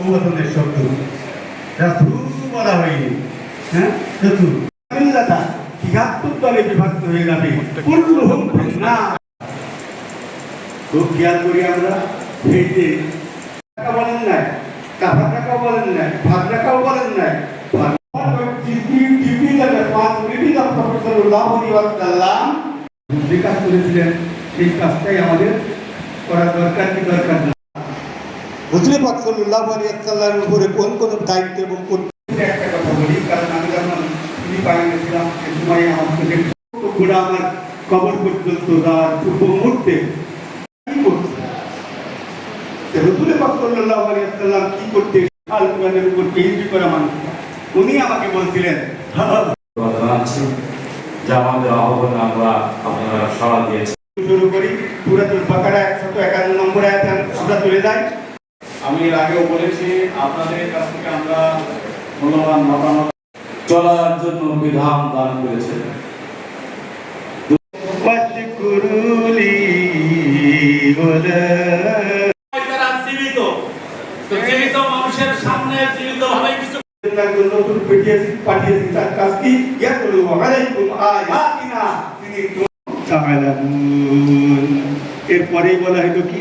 বহুবচনের শব্দ রাসূল বলা হয়নি। হ্যাঁ? রাসূল মিল্লাতা তিয়াত্তর দলে বিভক্ত হয়ে যাবে। কুল্লুহুম ফিন্নার। খুব খেয়াল করি আমরা এই যে বলেন নাই বলেন বলেন করেছিলেন সেই কাজটাই আমাদের করা দরকার, কি দরকার না হুজুরে পাক সাল্লাল্লাহু আলাইহি ওয়াসাল্লামের উপরে কোন কোন দায়িত্ব এবং কর্তব্য একটা কথা বলি কারণ আমি যখন সময় ঘোড়া আমার কবর পর্যন্ত যাওয়ার পূর্ব মুহূর্তে কি পাক করতে আল কোরআনের উপর কেন্দ্রিত করা মানুষ উনি আমাকে বলছিলেন জানাচ্ছি যে আমাদের আহ্বানে আমরা আপনারা সাড়া দিয়েছেন শুরু করি সুরাতুল বাকারা একশত একান্ন নম্বর আয়াত আমরা চলে যাই। আমি এর আগেও বলেছি, আপনাদের কাছ থেকে আমরা মূল্যবান মতামত চলার জন্য বিধান দান করেছেন ওয়াশকুরুলি ওয়ালা তারা জীবিত তো জীবিত মানুষের সামনে জীবিত ভাবে নতুন পাঠিয়েছি পাঠিয়েছি তার কাজ কি ইয়াতুলু আলাইকুম আয়াতিনা তিনি তাআলামুন এরপরেই বলা হলো কি?